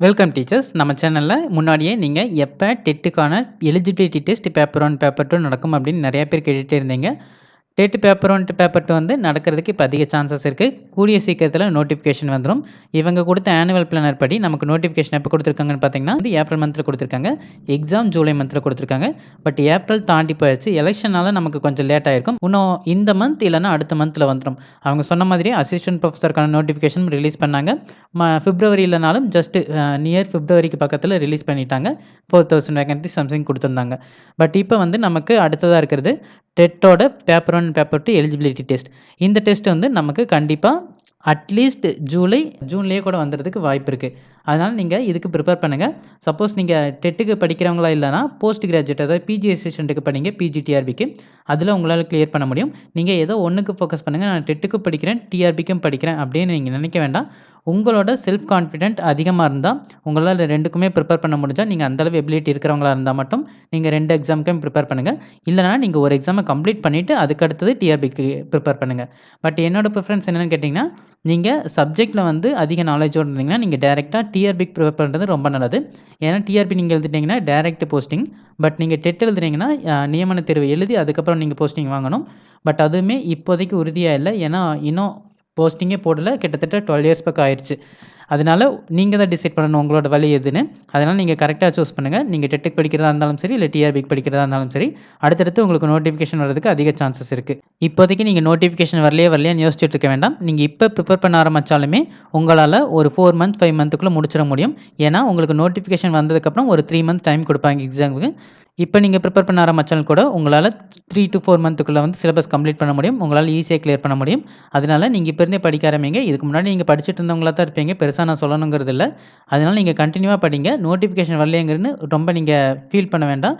Welcome teachers நம்ம சேனலில் முன்னாடியே நீங்கள் எப்போ டெட்டுக்கான eligibility test paper one paper two நடக்கும் அப்படின்னு நிறையா பேர் கேட்டுகிட்டே இருந்தீங்க. TET paper one paper two வந்து நடக்கிறதுக்கு இப்போ அதிக சான்சஸ் இருக்குது கூடிய சீக்கிரத்தில் நோட்டிஃபிகேஷன் வந்துடும் இவங்க கொடுத்த ஆனுவல் பிளானர் படி நமக்கு நோட்டிஃபிகேஷன் எப்போ கொடுத்துருக்காங்கன்னு பார்த்தீங்கன்னா வந்து ஏப்ரல் மந்தில் கொடுத்துருக்காங்க. எக்ஸாம் ஜூலை மந்தில் கொடுத்துருக்காங்க. பட் ஏப்ரல் தாண்டி போயிடுச்சு எலெக்ஷனால் நமக்கு கொஞ்சம் லேட் ஆகிருக்கும் இன்னும் இந்த மந்த் இல்லைனா அடுத்த மந்தில் வந்துடும் அவங்க சொன்ன மாதிரி அசிஸ்டன்ட் ப்ரொஃபஸருக்கான நோட்டிஃபிகேஷன் ரிலீஸ் பண்ணாங்க. ம பிப்ரவரி இல்லைனாலும் ஜஸ்ட் நியர் பிப்ரவரிக்கு பக்கத்தில் ரிலீஸ் பண்ணிட்டாங்க. ஃபோர் தௌசண்ட் வேகன்சி சம்திங் கொடுத்துருந்தாங்க. பட் இப்போ வந்து நமக்கு அடுத்ததாக இருக்கிறது. டெட்டோட paper one paper two eligibility test இந்த டெஸ்ட் வந்து நமக்கு கண்டிப்பாக அட்லீஸ்ட் ஜூலை ஜூன்லேயே கூட வந்துடுறதுக்கு வாய்ப்பு இருக்குது அதனால் நீங்கள் இதுக்கு ப்ரிப்பேர் பண்ணுங்கள் சப்போஸ் நீங்கள் டெட்டுக்கு படிக்கிறவங்களா இல்லைனா போஸ்ட் கிராஜுவேட் அதாவது பிஜி அசிஸ்டண்ட்டுக்கு படிங்க பிஜிடிஆர்பிக்கு அதில் உங்களால் கிளியர் பண்ண முடியும். நீங்கள் ஏதோ ஒன்றுக்கு ஃபோக்கஸ் பண்ணுங்கள் நான் டெட்டுக்கு படிக்கிறேன் டிஆர்பிக்கும் படிக்கிறேன் அப்படின்னு நீங்கள் நினைக்க வேண்டாம். உங்களோட செல்ஃப் கான்ஃபிடென்ட் அதிகமாக இருந்தால் உங்களால் ரெண்டுக்குமே ப்ரிப்பேர் பண்ண முடிஞ்சால் நீங்கள் அந்தளவு எபிலிட்டி இருக்கிறவங்களா இருந்தால் மட்டும் நீங்கள் ரெண்டு எக்ஸாமுக்கும் ப்ரிப்பேர் பண்ணுங்கள் இல்லைனா நீங்கள் ஒரு எக்ஸாமை கம்ப்ளீட் பண்ணிவிட்டு அதுக்கு அடுத்தது டிஆர்பிக்கு ப்ரிப்பேர் பண்ணுங்கள் பட் என்னோட ப்ரிஃபரன்ஸ் என்னென்னு கேட்டிங்கன்னா நீங்கள் சப்ஜெக்ட்டில் வந்து அதிக நாலேஜோடு இருந்தீங்கன்னா நீங்கள் டேரெக்டாக டிஆர்பிக்கு ப்ரிப்பேர் பண்ணுறது ரொம்ப நல்லது. ஏன்னா டிஆர்பி நீங்கள் எழுதிட்டிங்கன்னா டேரெக்ட் போஸ்டிங் பட் நீங்கள் டெட் எழுதுனீங்கன்னா நியமன தேர்வு எழுதி அதுக்கப்புறம் நீங்கள் போஸ்டிங் வாங்கணும். பட் அதுவுமே இப்போதைக்கு உறுதியாக இல்லை. ஏன்னா இன்னும் போஸ்டிங்கே போடல. கிட்டத்தட்ட டுவெல் இயர்ஸ் பக்கம் ஆயிடுச்சு அதனால் நீங்கள் தான் டிசைட் பண்ணணும் உங்களோட வழி எதுன்னு. அதனால் நீங்கள் கரெக்டாக சூஸ் பண்ணுங்கள் நீங்கள் டெட்டுக்கு படிக்கிறதா இருந்தாலும் சரி இல்லை டிஆர்பிக்கு படிக்கிறதா இருந்தாலும் சரி அடுத்தடுத்து உங்களுக்கு நோட்டிஃபிகேஷன் வரதுக்கு அதிக சான்சஸ் இருக்குது இப்போதைக்கு நீங்கள் நோட்டிஃபிகேஷன் வரலையே வரலையான்னு யோசிச்சுட்டு இருக்க வேண்டாம். நீங்கள் இப்போ ப்ரிப்பேர் பண்ண ஆரம்பித்தாலுமே உங்களால் ஒரு ஃபோர் மந்த் ஃபைவ் மந்த்துக்குள்ளே முடிச்சிட முடியும். ஏன்னா உங்களுக்கு நோட்டிஃபிகேஷன் வந்ததுக்கப்புறம் ஒரு த்ரீ மந்த் டைம் கொடுப்பாங்க எக்ஸாமுக்கு இப்போ நீங்கள் ப்ரிப்பேர் பண்ண ஆரம்பித்தாலும் கூட உங்களால் த்ரீ டு ஃபோர் மந்த்துக்குள்ளே வந்து சிலபஸ் கம்ப்ளீட் பண்ண முடியும். உங்களால் ஈஸியாக கிளியர் பண்ண முடியும். அதனால் நீங்கள் இப்போ இருந்தே படிக்க ஆரம்பிங்க. இதுக்கு முன்னாடி நீங்கள் படிச்சுட்டு இருந்தவங்களா தான் இருப்பீங்க. பெருசாக நான் சொல்லணுங்கிறது இல்லை. அதனால் நீங்கள் கண்டினியூவாக படிங்க. நோட்டிஃபிகேஷன் வரலையங்கிறன்னு ரொம்ப நீங்கள் ஃபீல் பண்ண வேண்டாம்.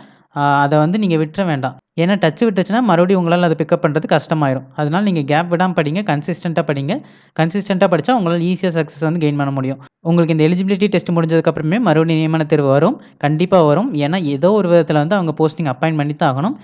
அதை வந்து நீங்கள் விட்டுற வேண்டாம். ஏன்னா டச் விட்டுச்சுன்னா மறுபடியும் உங்களால் அதை பிக்கப் பண்ணுறது கஷ்டமாயிரும். அதனால் நீங்கள் கேப் விடாமல் படிங்க. கன்சிஸ்டண்ட்டாக படிங்க. கன்சிஸ்டண்ட்டாக படித்தா உங்களால் ஈஸியாக சக்ஸஸ் வந்து கெயின் பண்ண முடியும். உங்களுக்கு இந்த எலிஜிபிலிட்டி டெஸ்ட் முடிஞ்சதுக்கப்புறமே மறுபடியும் நியமன தேர்வு வரும். கண்டிப்பாக வரும். ஏன்னா ஏதோ ஒரு விதத்தில் வந்து அவங்க போஸ்டிங் அப்பாயின் பண்ணி தான் ஆகணும்.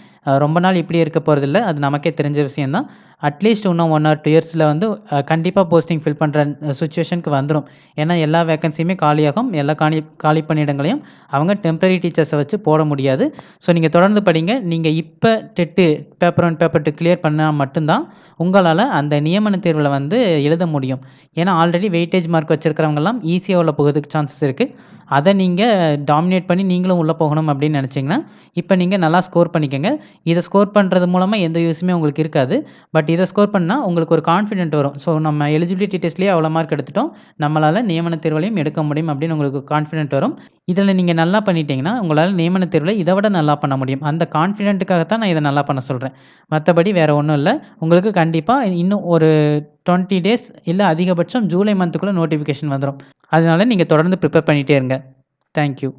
ரொம்ப நாள் இப்படி இருக்க போகிறதில்ல அது நமக்கே தெரிஞ்ச விஷயந்தான் அட்லீஸ்ட் இன்னும் ஒன் ஆர் டூ இயர்ஸில் வந்து கண்டிப்பாக போஸ்டிங் ஃபில் பண்ணுற சுச்சுவேஷனுக்கு வந்துடும் ஏன்னா எல்லா வேக்கன்சியுமே காலியாகும். எல்லா காலி காலி பணியிடங்களையும் அவங்க டெம்பரரி டீச்சர்ஸை வச்சு போட முடியாது. ஸோ நீங்கள் தொடர்ந்து படிங்க. நீங்கள் இப்போ TET paper one paper two clear பண்ணால் மட்டும்தான் உங்களால் அந்த நியமன தேர்வில் வந்து எழுத முடியும். ஏன்னா ஆல்ரெடி வெயிட்டேஜ் மார்க் வச்சுருக்கிறவங்கலாம் ஈஸியாக உள்ள போகிறதுக்கு சான்சஸ் இருக்குது அதை நீங்கள் டாமினேட் பண்ணி நீங்களும் உள்ளே போகணும் அப்படின்னு நினச்சிங்கன்னா இப்போ நீங்கள் நல்லா ஸ்கோர் பண்ணிக்கோங்க. இதை ஸ்கோர் பண்ணுறது மூலமாக எந்த யூஸுமே உங்களுக்கு இருக்காது. பட் இதை ஸ்கோர் பண்ணால் உங்களுக்கு ஒரு கான்ஃபிடென்ட் வரும். ஸோ நம்ம எலிஜிபிலிட்டி டெஸ்ட்லேயே அவ்வளோ மார்க் எடுத்துட்டோம். நம்மளால் நியமன தேர்வுலையும் எடுக்க முடியும் அப்படின்னு உங்களுக்கு கான்ஃபிடென்ட் வரும். இதில் நீங்கள் நல்லா பண்ணிட்டீங்கன்னா உங்களால் நியமன தேர்வில் இதை விட நல்லா பண்ண முடியும். அந்த கான்ஃபிடென்ட்டுக்காக தான் நான் இதை நல்லா பண்ண சொல்கிறேன் மற்றபடி வேறு ஒன்றும் இல்லை. உங்களுக்கு கண்டிப்பாக இன்னும் ஒரு டுவெண்ட்டி டேஸ் இல்லை அதிகபட்சம் ஜூலை மந்த்துக்குள்ளே நோட்டிஃபிகேஷன் வந்துடும் அதனால் நீங்கள் தொடர்ந்து ப்ரிப்பேர் பண்ணிகிட்டே இருங்க. தேங்க்யூ